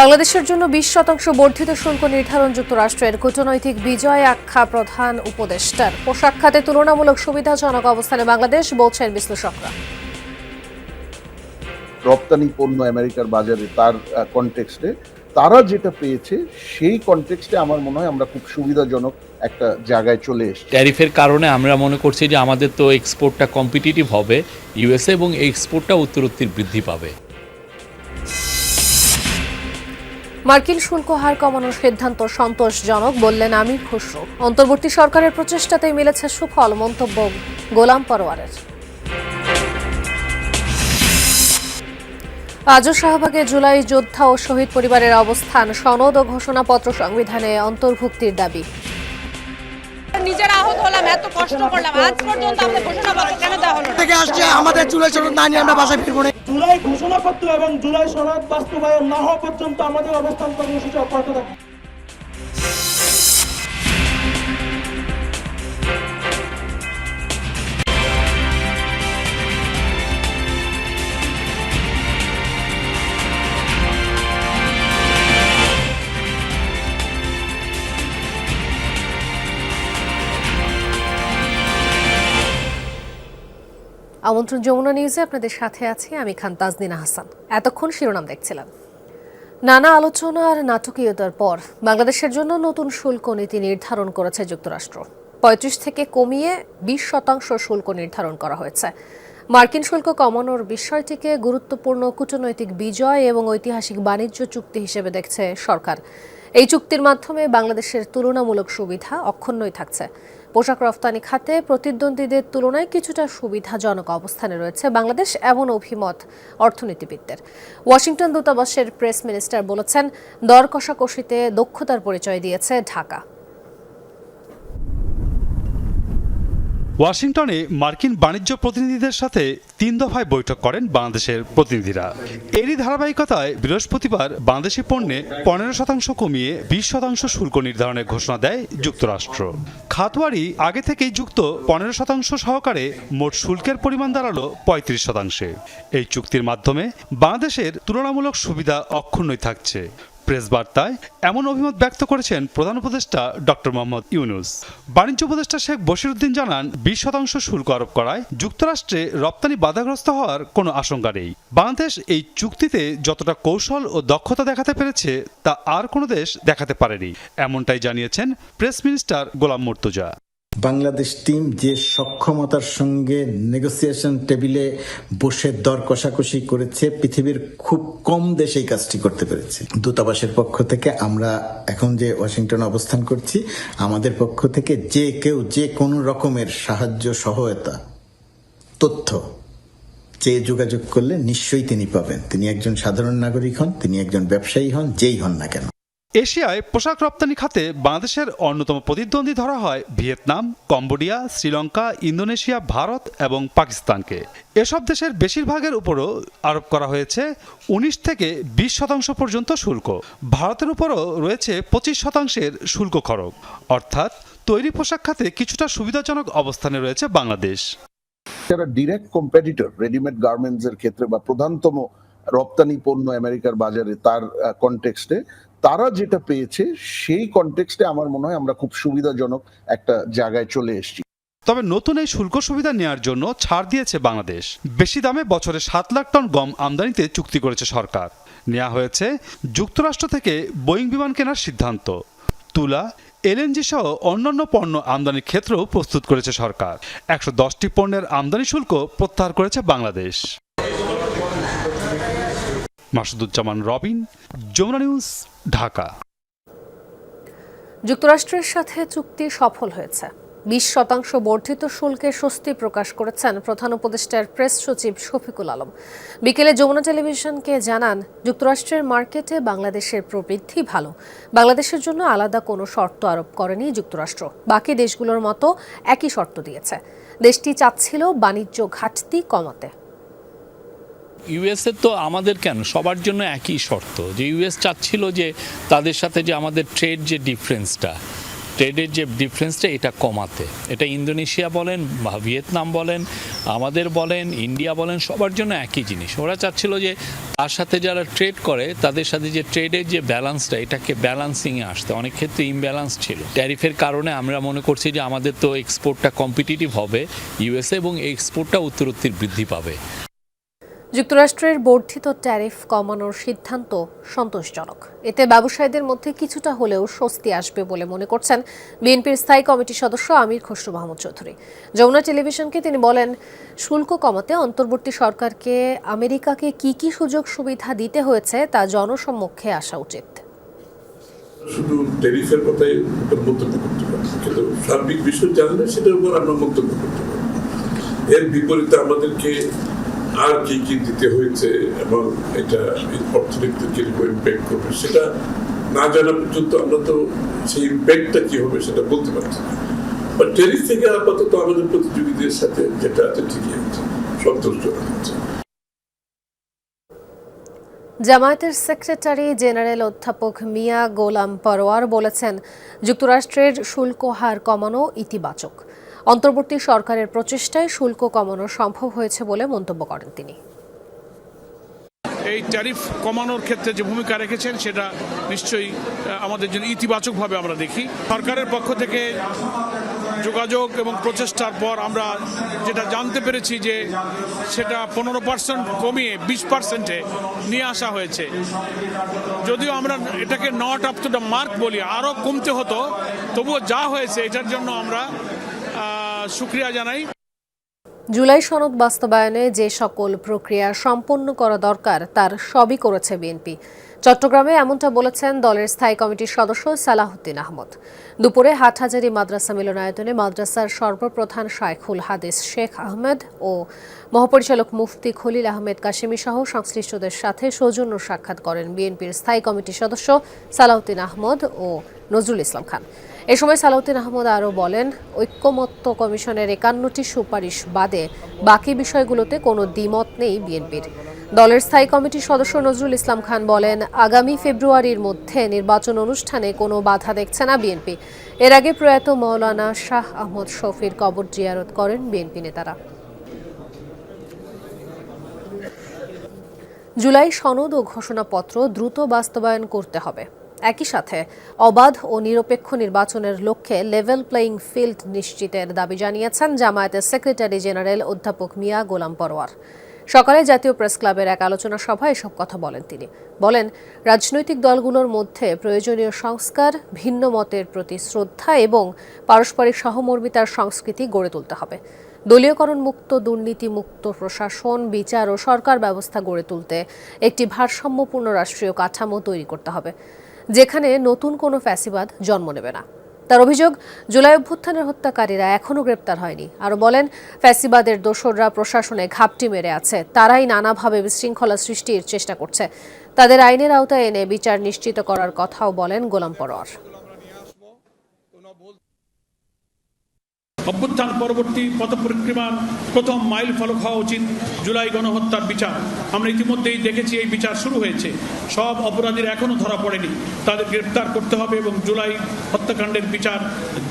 বাংলাদেশের জন্য বিশ শতাংশ বর্ধিত শুল্ক নির্ধারণ যুক্তরাষ্ট্রের কূটনৈতিক বিজয় আখ্যা প্রধান উপদেষ্টার পোশাক খাতে তুলনামূলক সুবিধাজনক অবস্থানে বাংলাদেশ বলছেন বিশ্লেষকরা। রপ্তানি পণ্য আমেরিকার বাজারে তার কনটেক্সটে তারা যেটা পেয়েছে সেই কনটেক্সটে আমার মনে হয় আমরা খুব সুবিধাজনক একটা জায়গায় চলে এসেছি। ট্যারিফের কারণে আমরা মনে করছি যে আমাদের তো এক্সপোর্টটা কম্পিটিটিভ হবে ইউএসএ এবং এক্সপোর্টটা উত্তরোত্তর বৃদ্ধি পাবে। মার্কিন শুল্ক হার কমানোর সিদ্ধান্ত সন্তোষজনক বললেন আমির খসরু। অন্তর্বর্তী সরকারের প্রচেষ্টাতেই মিলেছে সুফল, মন্তব্য গোলাম পরোয়ারের আজও শাহবাগে জুলাই যোদ্ধা ও শহীদ পরিবারের অবস্থান, সনদ ও ঘোষণাপত্র সংবিধানে অন্তর্ভুক্তির দাবি। এত কষ্ট করলাম। আজ পর্যন্ত আমাদের ঘোষণাপত্র কেন দেওয়া হলো থেকে আসছে আমাদের চুলে চুল না নিয়ে আমরা বাসায় ফিরবো না। জুলাই ঘোষণাপত্র এবং জুলাই সনদ বাস্তবায়ন না হওয়া পর্যন্ত আমাদের অবস্থান কর্মসূচি অব্যাহত থাকবে। আমন্ত্রণ যমুনা নিউজে আপনাদের সাথে আছি আমি খান তাজদিনা হাসান এতক্ষণ শিরোনাম দেখছিলাম। নানা আলোচনা আর নাটকীয়তার পর বাংলাদেশের জন্য নতুন শুল্ক নীতি নির্ধারণ করেছে যুক্তরাষ্ট্র। পঁয়ত্রিশ থেকে কমিয়ে বিশ শতাংশ শুল্ক নির্ধারণ করা হয়েছে। মার্কিন শুল্ক কমানোর বিষয়টিকে গুরুত্বপূর্ণ কূটনৈতিক বিজয় এবং ঐতিহাসিক বাণিজ্য চুক্তি হিসেবে দেখছে সরকার। এই চুক্তির মাধ্যমে বাংলাদেশের তুলনামূলক সুবিধা অক্ষুণ্ণই থাকছে। পোশাক রফতানি খাতে প্রতিদ্বন্দ্বীদের তুলনায় কিছুটা সুবিধাজনক অবস্থানে রয়েছে বাংলাদেশ এমন অভিমত অর্থনীতিবিদদের। ওয়াশিংটন দূতাবাসের প্রেস মিনিস্টার বলেছেন দর কষাকষিতে দক্ষতার পরিচয় দিয়েছে ঢাকা। ওয়াশিংটনে মার্কিন বাণিজ্য প্রতিনিধিদের সাথে তিন দফায় বৈঠক করেন বাংলাদেশের প্রতিনিধিরা। এরই ধারাবাহিকতায় বৃহস্পতিবার বাংলাদেশি পণ্যে পনেরো শতাংশ কমিয়ে বিশ শতাংশ শুল্ক নির্ধারণের ঘোষণা দেয় যুক্তরাষ্ট্র। খাতওয়ারি আগে থেকেই যুক্ত পনেরো শতাংশ সহকারে মোট শুল্কের পরিমাণ দাঁড়াল পঁয়ত্রিশ শতাংশে। এই চুক্তির মাধ্যমে বাংলাদেশের তুলনামূলক সুবিধা অক্ষুণ্ণই থাকছে। প্রেস বার্তায় এমন অভিমত ব্যক্ত করেছেন প্রধান উপদেষ্টা ডক্টর মোহাম্মদ ইউনুস। বাণিজ্য উপদেষ্টা শেখ বশিরউদ্দিন জানান, বিশ শতাংশ শুল্ক আরোপ করায় যুক্তরাষ্ট্রে রপ্তানি বাধাগ্রস্ত হওয়ার কোনো আশঙ্কা নেই। বাংলাদেশ এই চুক্তিতে যতটা কৌশল ও দক্ষতা দেখাতে পেরেছে, তা আর কোনো দেশ দেখাতে পারেনি, এমনটাই জানিয়েছেন press minister Golam Mortuza. Bangladesh team যে সক্ষমতার সঙ্গে নেগোসিয়েশন টেবিলে বসে দর কষাকষি করেছে, পৃথিবীর খুব কম দেশ এই কাজটি করতে পেরেছে। দূতাবাসের পক্ষ থেকে আমরা এখন যে ওয়াশিংটন অবস্থান করছি, আমাদের পক্ষ থেকে যে কেউ যে কোনো রকমের সাহায্য সহায়তা, তথ্য চেয়ে যোগাযোগ করলে নিশ্চয়ই তিনি পাবেন। তিনি একজন সাধারণ নাগরিক হন, তিনি একজন ব্যবসায়ী হন, যেই হন না কেন। এশিয়ায় পোশাক রপ্তানি খাতে বাংলাদেশের অন্যতম প্রতিদ্বন্দ্বী ধরা হয় Vietnam, Cambodia, Sri Lanka, Indonesia, Bharat এবং পাকিস্তানকে। এসব দেশের বেশিরভাগের উপরও আরোপ করা হয়েছে উনিশ থেকে বিশ শতাংশ পর্যন্ত শুল্ক। ভারতের উপরও রয়েছে পঁচিশ শতাংশের শুল্ক খরচ। অর্থাৎ তৈরি পোশাক খাতে কিছুটা সুবিধাজনক অবস্থানে রয়েছে বাংলাদেশ। যারা ডিরেক্ট কম্পিটিটর রেডিমেড গার্মেন্টস এর ক্ষেত্রে বা প্রধানতম রপ্তানি পণ্য আমেরিকার বাজারে তার কনটেক্সটে তারা যেটা পেয়েছে, সেই কনটেক্সটে আমার মনে হয় আমরা খুব সুবিধাজনক একটা জায়গায় চলে এসেছি। তবে নতুন এই শুল্ক সুবিধা নেওয়ার জন্য ছাড় দিয়েছে বাংলাদেশ। বেশি দামে বছরে সাত লাখ টন গম আমদানিতে চুক্তি করেছে সরকার। নেওয়া হয়েছে যুক্তরাষ্ট্র থেকে বোয়িং বিমান কেনার সিদ্ধান্ত। তুলা, এলএনজি সহ অন্যান্য পণ্য আমদানির ক্ষেত্রেও প্রস্তুত করেছে সরকার। একশো দশটি পণ্যের আমদানি শুল্ক প্রত্যাহার করেছে বাংলাদেশ। মাসুদুজ্জামান রবিন, যমুনা নিউজ, ঢাকা। যুক্তরাষ্ট্রের সাথে চুক্তি সফল হয়েছে। বিশ শতাংশ বর্ধিত শুল্কে স্বস্তি প্রকাশ করেছেন প্রধান উপদেষ্টার প্রেস সচিব শফিকুল আলম। বিকেলে যমুনা টেলিভিশনকে জানান, যুক্তরাষ্ট্রের মার্কেটে বাংলাদেশের প্রবৃদ্ধি ভালো। বাংলাদেশের জন্য আলাদা কোনো শর্ত আরোপ করেনি যুক্তরাষ্ট্র। বাকি দেশগুলোর মতো একই শর্ত দিয়েছে। দেশটি চাচ্ছিল বাণিজ্য ঘাটতি কমাতে। ইউএসএ তো আমাদের কেন? সবার জন্য একই শর্ত। যে ইউএস চাচ্ছিল যে তাদের সাথে যে আমাদের ট্রেড যে ডিফারেন্সটা ট্রেডের যে ডিফারেন্সটা এটা কমাতে। এটা ইন্দোনেশিয়া বলেন বা ভিয়েতনাম বলেন, আমাদের বলেন, ইন্ডিয়া বলেন, সবার জন্য একই জিনিস। ওরা চাচ্ছিল যে তার সাথে যারা ট্রেড করে, তাদের সাথে যে ট্রেডের যে ব্যালেন্সটা এটাকে ব্যালান্সিংয়ে আসতে। অনেক ক্ষেত্রে ইমব্যালেন্স ছিল। ট্যারিফের কারণে আমরা মনে করছি যে আমাদের তো এক্সপোর্টটা কম্পিটিটিভ হবে ইউএসএ এবং এক্সপোর্টটা উত্তরোত্তর বৃদ্ধি পাবে। যুক্তরাষ্ট্রের বর্ধিত ট্যারিফ কমানোর সিদ্ধান্ত সন্তোষজনক। এতে ব্যবসায়ীদের মধ্যে কিছুটা হলেও স্বস্তি আসবে বলে মনে করছেন বিএনপির স্থায়ী কমিটির সদস্য আমির খসরু মাহমুদ চৌধুরী। যমুনা টেলিভিশনকে তিনি বলেন, শুল্ক কমাতে অন্তর্বর্তী সরকারকে আমেরিকাকে কি কি সুযোগ সুবিধা দিতে হয়েছে তা জনসম্মুখে আসা উচিত। শুধু কথাই মন্তব্য করতে কিন্তু সার্বিক বিষয় জানলে সেটার উপর আমরা মন্তব্য করতে পারি। এর বিপরীতে আমাদেরকে আর কি কি দিতে হয়েছে এবং এটা অর্থনীতিতে কীরকম ইম্প্যাক্ট করবে সেটা না জানা পর্যন্ত আমরা তো সেই ইম্প্যাক্টটা কি হবে সেটা বলতে পারছি বা ট্যারিফ থেকে আপাতত আমাদের প্রতিযোগীদের সাথে যেটা আছে ঠিকই আছে সন্তোষজনক আছে জামায়াতের সেক্রেটারি জেনারেল অধ্যাপক মিয়া গোলাম পরোয়ার বলেছেন, যুক্তরাষ্ট্রের শুল্ক হার কমানো ইতিবাচক। অন্তর্বর্তী সরকারের প্রচেষ্টায় শুল্ক কমানো সম্ভব হয়েছে বলে মন্তব্য করেন তিনি। এই ট্যারিফ কমানোর ক্ষেত্রে যে ভূমিকা রেখেছেন, সেটা নিশ্চয়ই আমাদের জন্য ইতিবাচকভাবে আমরা দেখি। সরকারের পক্ষ থেকে যোগাযোগ এবং প্রচেষ্টার পর আমরা যেটা জানতে পেরেছি যে সেটা পনেরো পার্সেন্ট কমিয়ে বিশ পার্সেন্টে নিয়ে আসা হয়েছে। যদিও আমরা এটাকে not up to the mark বলি, আরও কমতে হতো, তবুও যা হয়েছে, এটার জন্য আমরা শুক্রিয়া জানাই। জুলাই সনদ বাস্তবায়নে যে সকল প্রক্রিয়া সম্পন্ন করা দরকার, তার সবই করেছে বিএনপি। চট্টগ্রামে এমনটা বলেছেন দলের স্থায়ী কমিটির সদস্য সালাহুদ্দিন আহমদ। দুপুরে হাটহাজারী মাদ্রাসা মিলনায়তনে মাদ্রাসার সর্বপ্রধান শায়খুল হাদিস শেখ আহমেদ ও মহাপরিচালক মুফতি খলিল আহমেদ কাশিমি সহ সংশ্লিষ্টদের সাথে সৌজন্য সাক্ষাৎ করেন বিএনপির স্থায়ী কমিটির সদস্য সালাউদ্দিন আহমদ ও নজরুল ইসলাম খান। এ সময় সালাউদ্দিন আহমদ আরও বলেন, ঐক্যমত্য কমিশনের একান্নটি সুপারিশ বাদে বাকি বিষয়গুলোতে কোনো দ্বিমত নেই বিএনপির। দলের স্থায়ী কমিটির সদস্য নজরুল ইসলাম খান বলেন, আগামী ফেব্রুয়ারির মধ্যে নির্বাচন অনুষ্ঠানে কোনো বাধা দেখছে না বিএনপি। এর আগে প্রয়াত মৌলানা শাহ আহমদ শফির কবর জিয়ারত করেন বিএনপি নেতারা। জুলাই সনদ ও ঘোষণাপত্র দ্রুত বাস্তবায়ন করতে হবে। একই সাথে, অবাধ ও নিরপেক্ষ নির্বাচনের লক্ষ্যে লেভেল প্লেয়িং ফিল্ড নিশ্চিতের দাবি জানিয়েছেন জামায়াতের সেক্রেটারি জেনারেল অধ্যাপক মিয়া গোলাম পরোয়ার। সকালে জাতীয় প্রেস ক্লাবের এক আলোচনা সভায় এসব কথা বলেন তিনি। বলেন, রাজনৈতিক দলগুলোর মধ্যে প্রয়োজনীয় সংস্কার, ভিন্ন মতের প্রতি শ্রদ্ধা এবং পারস্পরিক সহমর্মিতার সংস্কৃতি গড়ে তুলতে হবে। দলীয়করণ মুক্ত দুর্নীতি মুক্ত প্রশাসন, বিচার ও সরকার ব্যবস্থা গড়ে তুলতে একটি ভারসাম্যপূর্ণ রাষ্ট্রীয় কাঠামো তৈরি করতে হবে। যেখানে নতুন কোনো ফ্যাসিবাদ জন্ম নেবে না। তার অভিযোগ, জুলাই অভ্যুত্থানের হত্যাকারীরা এখনও গ্রেপ্তার হয়নি। আরও বলেন, ফ্যাসিবাদের দোসররা প্রশাসনে ঘাপটি মেরে আছে। তারাই নানাভাবে বিশৃঙ্খলা সৃষ্টির চেষ্টা করছে। তাদের আইনের আওতায় এনে বিচার নিশ্চিত করার কথাও বলেন গোলাম পরোয়ার। অভ্যুত্থান পরবর্তী পথ পরিক্রমার প্রথম মাইল ফলক হওয়া উচিত। জুলাই গণহত্যার বিচার। আমরা ইতিমধ্যেই দেখেছি এই বিচার শুরু হয়েছে। সব অপরাধীরা এখনও ধরা পড়েনি। তাদের গ্রেপ্তার করতে হবে এবং জুলাই হত্যাকাণ্ডের বিচার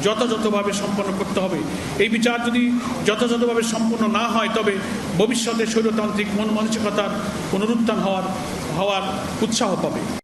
যথাযথভাবে সম্পন্ন করতে হবে। এই বিচার যদি যথাযথভাবে সম্পন্ন না হয়, তবে ভবিষ্যতে স্বৈরতান্ত্রিক মন মানসিকতার পুনরুত্থান হওয়ার হওয়ার উৎসাহ পাবে।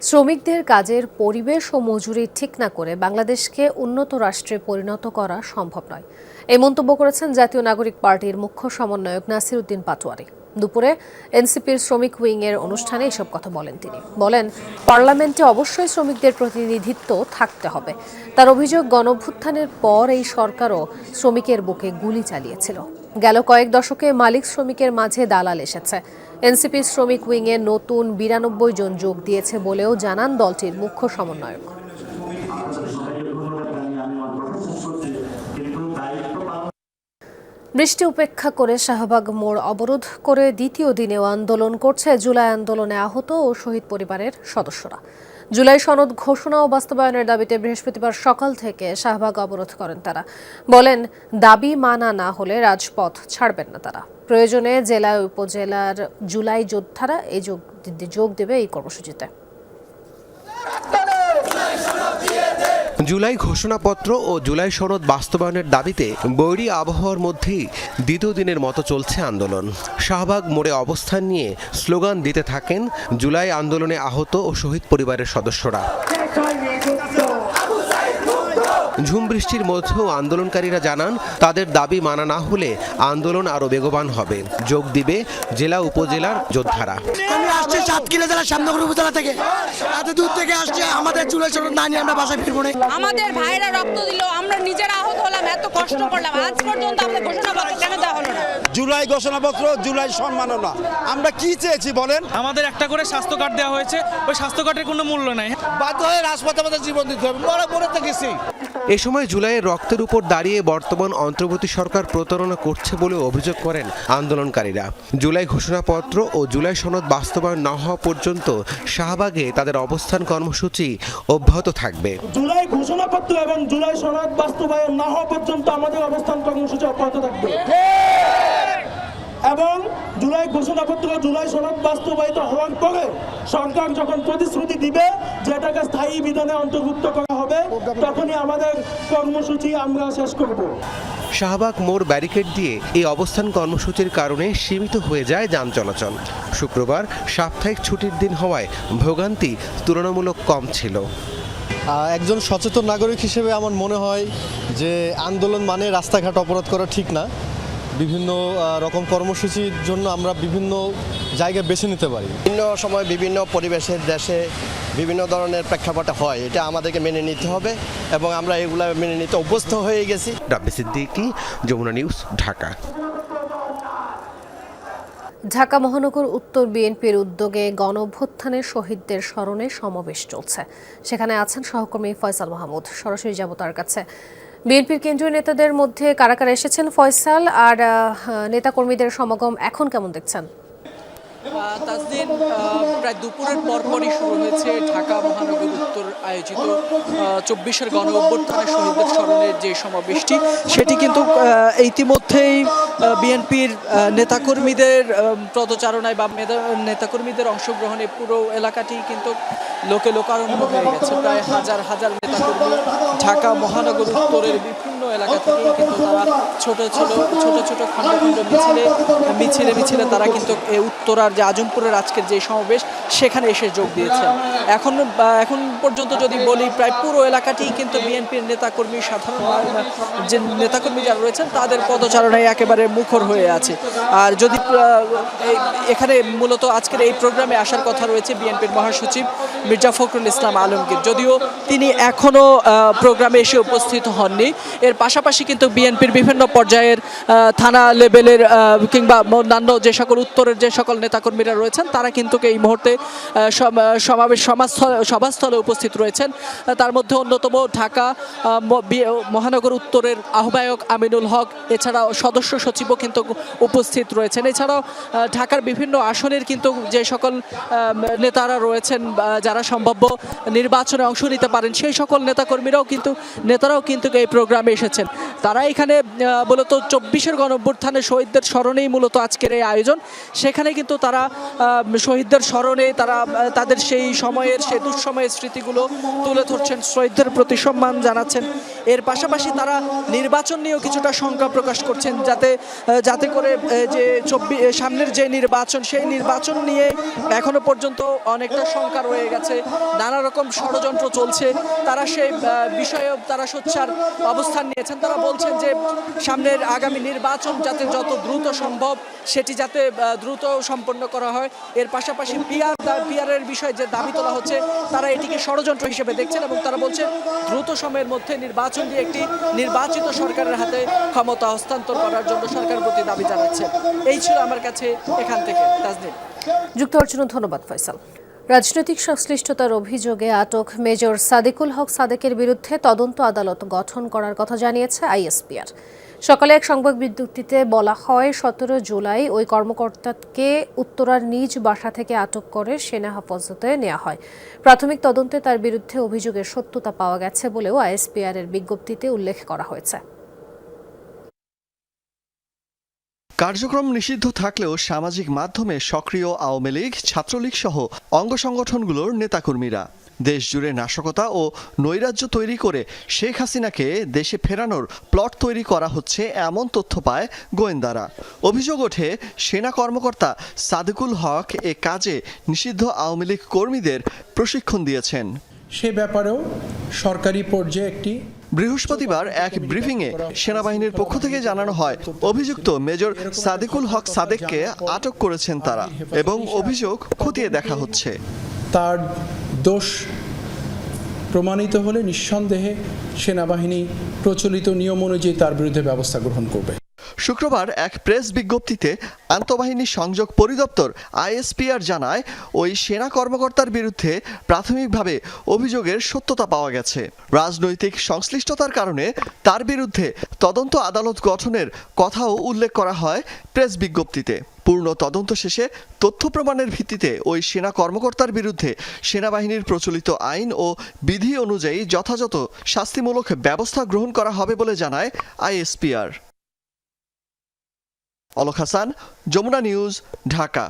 শ্রমিকদের কাজের পরিবেশ ও মজুরি ঠিক না করে বাংলাদেশকে উন্নত রাষ্ট্রে পরিণত করা সম্ভব নয়। এই মন্তব্য করেছেন জাতীয় নাগরিক পার্টির মুখ্য সমন্বয়ক নাসির উদ্দিন পাটোয়ারি। দুপুরে এনসিপির শ্রমিক উইং এর অনুষ্ঠানে এসব কথা বলেন তিনি। বলেন, পার্লামেন্টে অবশ্যই শ্রমিকদের প্রতিনিধিত্ব থাকতে হবে। তার অভিযোগ, গণভ্যুত্থানের পর এই সরকারও শ্রমিকের বুকে গুলি চালিয়েছিল। গেল কয়েক দশকে মালিক শ্রমিকের মাঝে দালাল এসেছে। এনসিপি শ্রমিক উইংয়ে নতুন বিরানব্বই জন যোগ দিয়েছে বলেও জানান দলটির মুখ্য সমন্বয়ক। বৃষ্টি উপেক্ষা করে শাহবাগ মোড় অবরোধ করে দ্বিতীয় দিনেও আন্দোলন করছে জুলাই আন্দোলনে আহত ও শহীদ পরিবারের সদস্যরা। জুলাই সনদ ঘোষণা ও বাস্তবায়নের দাবিতে বৃহস্পতিবার সকাল থেকে শাহবাগ অবরোধ করেন তারা। বলেন, দাবি মানা না হলে রাজপথ ছাড়বেন না তারা। প্রয়োজনে জেলা উপজেলার জুলাই যোদ্ধারা এই যোগ যোগ দেবে এই কর্মসূচিতে। জুলাই ঘোষণাপত্র ও জুলাই সনদ বাস্তবায়নের দাবিতে বৈরী আবহাওয়ার মধ্যেই দ্বিতীয় দিনের মতো চলছে আন্দোলন। শাহবাগ মোড়ে অবস্থান নিয়ে স্লোগান দিতে থাকেন জুলাই আন্দোলনে আহত ও শহীদ পরিবারের সদস্যরা। ঝুম বৃষ্টির মধ্যেও আন্দোলনকারীরা জানান তাদের দাবি মানা না হলে আন্দোলন আরও বেগবান হবে। যোগ দিবে জেলা উপজেলার যোদ্ধারা। আমি আসছি সাতক্ষীরা জেলার শ্যামনগর উপজেলা থেকে। এত দূর থেকে আসছে আমাদের চুলের সনদ না নিয়ে আমরা বাসায় ফিরবো না। আমাদের ভাইরা রক্ত দিল আমরা নিজেরা আহত হলাম এত কষ্ট করলাম। আজ পর্যন্ত আমাদের ঘোষণাপত্র কেন দেওয়া হলো না? জুলাই ঘোষণাপত্র জুলাই সম্মাননা। আমরা কি চেয়েছি বলেন? আমাদের একটা করে স্বাস্থ্য কার্ড দেওয়া হয়েছে ওই স্বাস্থ্য কার্ডের কোনো মূল্য নাই। বাধ্য হয়ে রাজপথে আমাদের জীবন দিতে হবে। মরা পড়ে তো গেছি এ সময় জুলাইয়ের রক্তের উপর দাঁড়িয়ে বর্তমান অন্তর্বর্তী সরকার প্রতারণা করছে বলে অভিযোগ করেন আন্দোলনকারীরা। জুলাই ঘোষণাপত্র ও জুলাই সনদ বাস্তবায়ন না হওয়া পর্যন্ত শাহবাগে তাদের অবস্থান কর্মসূচি অব্যাহত থাকবে। জুলাই ঘোষণাপত্র এবং জুলাই সনদ বাস্তবায়ন না হওয়া পর্যন্ত আমাদের অবস্থান কর্মসূচি অব্যাহত থাকবে। এবং জুলাই ঘোষণাপত্র জুলাই সনদ বাস্তবায়িত হওয়ার পরে সরকার যখন প্রতিশ্রুতি দিবে যে এটাকে স্থায়ী বিধানে অন্তর্ভুক্ত করা হবে তখনই আমাদের কর্মসূচি আমরা শেষ করব। শাহবাগ মোড় ব্যারিকেড দিয়ে এই অবস্থান কর্মসূচির কারণে সীমিত হয়ে যায় যান চলাচল। শুক্রবার সাপ্তাহিক ছুটির দিন হওয়ায় ভোগান্তি তুলনামূলক কম ছিল। একজন সচেতন নাগরিক হিসেবে আমার মনে হয় যে আন্দোলন মানে রাস্তাঘাট অবরোধ করা ঠিক না। বিভিন্ন রকম কর্মসূচির জন্য আমরা বিভিন্ন জায়গায় বেছে নিতে পারি। বিভিন্ন সময় বিভিন্ন পরিবেশের দেশে বিভিন্ন ধরনের প্রেক্ষাপটে হয়। এটা আমাদেরকে মেনে নিতে হবে এবং আমরা এগুলো মেনে নিতে অভ্যস্ত হয়ে গেছি। রাব্বি সিদ্দিকি যমুনা নিউজ ঢাকা। ঢাকা মহানগর উত্তর বিএনপির উদ্যোগে গণ অভ্যুত্থানের শহীদদের স্মরণে সমাবেশ চলছে। সেখানে আছেন সহকর্মী ফয়সাল মাহমুদ। সরাসরি যাব তার কাছে। বিএনপির কেন্দ্রীয় নেতাদের মধ্যে কারা কারা এসেছেন ফয়সাল? আর নেতা নেতাকর্মীদের সমাগম এখন কেমন দেখছেন? প্রায় দুপুরের পরপরই শুরু হয়েছে ঢাকা মহানগর উত্তর আয়োজিত চব্বিশের গণ অভ্যুত্থানের শহীদদের স্মরণের যে সমাবেশটি, সেটি কিন্তু ইতিমধ্যেই বিএনপির নেতাকর্মীদের পদচারণায় বা নেতাকর্মীদের অংশগ্রহণে পুরো এলাকাটি কিন্তু লোকে লোকারণ্য হয়ে গেছে। প্রায় হাজার হাজার নেতাকর্মী ঢাকা মহানগর উত্তরের বিভিন্ন এলাকা থেকে কিন্তু তারা ছোট ছোট ছোট ছোট খণ্ড খণ্ড মিছিলে মিছিলে মিছিলে তারা কিন্তু উত্তরার যে আজমপুরের আজকের যে সমাবেশ সেখানে এসে যোগ দিয়েছেন। এখন এখন পর্যন্ত যদি বলি প্রায় পুরো এলাকাটি কিন্তু বিএনপির নেতাকর্মী সাধারণ যে নেতাকর্মী যারা রয়েছেন তাদের পদচারণায় একেবারে মুখর হয়ে আছে। আর যদি এখানে মূলত আজকের এই প্রোগ্রামে আসার কথা রয়েছে বিএনপির মহাসচিব মির্জা ফখরুল ইসলাম আলমগীর। যদিও তিনি এখনও প্রোগ্রামে এসে উপস্থিত হননি। এর পাশাপাশি কিন্তু বিএনপির বিভিন্ন পর্যায়ের থানা লেভেলের কিংবা অন্যান্য যে সকল উত্তরের যে সকল নেতাকর্মীরা রয়েছেন, তারা কিন্তু এই মুহূর্তে সমাবেশ সমাজস্থলে সভাস্থলে উপস্থিত রয়েছেন। তার মধ্যে অন্যতম ঢাকা মহানগর উত্তরের আহ্বায়ক আমিনুল হক, এছাড়াও সদস্য সচিবও কিন্তু উপস্থিত রয়েছেন। এছাড়াও ঢাকার বিভিন্ন আসনের কিন্তু যে সকল নেতারা রয়েছেন যারা সম্ভাব্য নির্বাচনে অংশ নিতে পারেন, সেই সকল নেতাকর্মীরাও কিন্তু, নেতারাও কিন্তু এই প্রোগ্রামে এসেছেন। তারা এখানে মূলত চব্বিশের গণঅভ্যুত্থানের শহীদদের স্মরণেই মূলত আজকের এই আয়োজন। সেখানে কিন্তু তারা শহীদদের স্মরণে তারা তাদের সেই সময়ের, সেই দুঃসময়ের স্মৃতিগুলো তুলে ধরছেন, শহীদদের প্রতি সম্মান জানাচ্ছেন। এর পাশাপাশি তারা নির্বাচন নিয়েও কিছুটা শঙ্কা প্রকাশ করছেন, যাতে যাতে করে যে চব্বিশ সামনের যে নির্বাচন, সেই নির্বাচন নিয়ে এখনও পর্যন্ত অনেকটা শঙ্কা রয়ে গেছে। নানা রকম ষড়যন্ত্র চলছে। তারা সেই বিষয়ে তারা সোচ্চার অবস্থান নিয়েছেন তারা বলছেন যে সামনের আগামী নির্বাচন যাতে যত দ্রুত সম্ভব সেটি যাতে দ্রুত সম্পন্ন করা হয়। এর পাশাপাশি পিআর পিআরের বিষয়ে যে দাবি তোলা হচ্ছে, তারা এটিকে ষড়যন্ত্র হিসেবে দেখছেন এবং তারা বলছেন দ্রুত সময়ের মধ্যে নির্বাচন দিয়ে একটি নির্বাচিত সরকারের হাতে ক্ষমতা হস্তান্তর করার জন্য সরকারের প্রতি দাবি জানাচ্ছেন। এই ছিল আমার কাছে এখান থেকে। তাজদিন। যুক্ত হওয়ার ধন্যবাদ, ফয়সাল। রাজনৈতিক সংশ্লিষ্টতার অভিযোগে আটক মেজর সাদিকুল হক সাদেকের বিরুদ্ধে তদন্ত আদালত গঠন করার কথা জানিয়েছে আইএসপিআর। সকালে এক সংবাদ বিজ্ঞপ্তিতে বলা হয়, সতেরো জুলাই ওই কর্মকর্তাকে উত্তরার নিজ বাসা থেকে আটক করে সেনা হেফাজতে নেওয়া হয়। প্রাথমিক তদন্তে তার বিরুদ্ধে অভিযোগের সত্যতা পাওয়া গেছে বলেও আইএসপিআর এর বিজ্ঞপ্তিতে উল্লেখ করা হয়েছে। কার্যক্রম নিষিদ্ধ থাকলেও সামাজিক মাধ্যমে সক্রিয় আওয়ামী লীগ, ছাত্রলীগ সহ অঙ্গ সংগঠনগুলোর নেতাকর্মীরা। দেশ জুড়ে নাশকতা ও নৈরাজ্য তৈরি করে শেখ হাসিনাকে দেশে ফেরানোর প্লট তৈরি করা হচ্ছে এমন তথ্য পায় গোয়েন্দারা। অভিযোগ ওঠে, সেনা কর্মকর্তা সাদিকুল হক এ কাজে নিষিদ্ধ আওয়ামী লীগ কর্মীদের প্রশিক্ষণ দিয়েছেন। সে ব্যাপারেও সরকারি পর্যায়ে একটি বৃহস্পতিবার এক ব্রিফিংয়ে সেনাবাহিনীর পক্ষ থেকে জানানো হয়, অভিযুক্ত মেজর সাদিকুল হক সাদেককে আটক করেছেন তারা এবং অভিযোগ খতিয়ে দেখা হচ্ছে। তার দোষ প্রমাণিত হলে নিঃসন্দেহে সেনাবাহিনী প্রচলিত নিয়ম অনুযায়ী তার বিরুদ্ধে ব্যবস্থা গ্রহণ করবে। শুক্রবার এক প্রেস বিজ্ঞপ্তিতে আন্তঃবাহিনী সংযোগ পরিদপ্তর আইএসপিআর জানায়, ওই সেনা কর্মকর্তার বিরুদ্ধে প্রাথমিকভাবে অভিযোগের সত্যতা পাওয়া গেছে। রাজনৈতিক সংশ্লিষ্টতার কারণে তার বিরুদ্ধে তদন্ত আদালত গঠনের কথাও উল্লেখ করা হয় প্রেস বিজ্ঞপ্তিতে। পূর্ণ তদন্ত শেষে তথ্য প্রমাণের ভিত্তিতে ওই সেনা কর্মকর্তার বিরুদ্ধে সেনাবাহিনীর প্রচলিত আইন ও বিধি অনুযায়ী যথাযথ শাস্তিমূলক ব্যবস্থা গ্রহণ করা হবে বলে জানায় আইএসপিআর। অলক হাসান যমুনা নিউজ ঢাকা।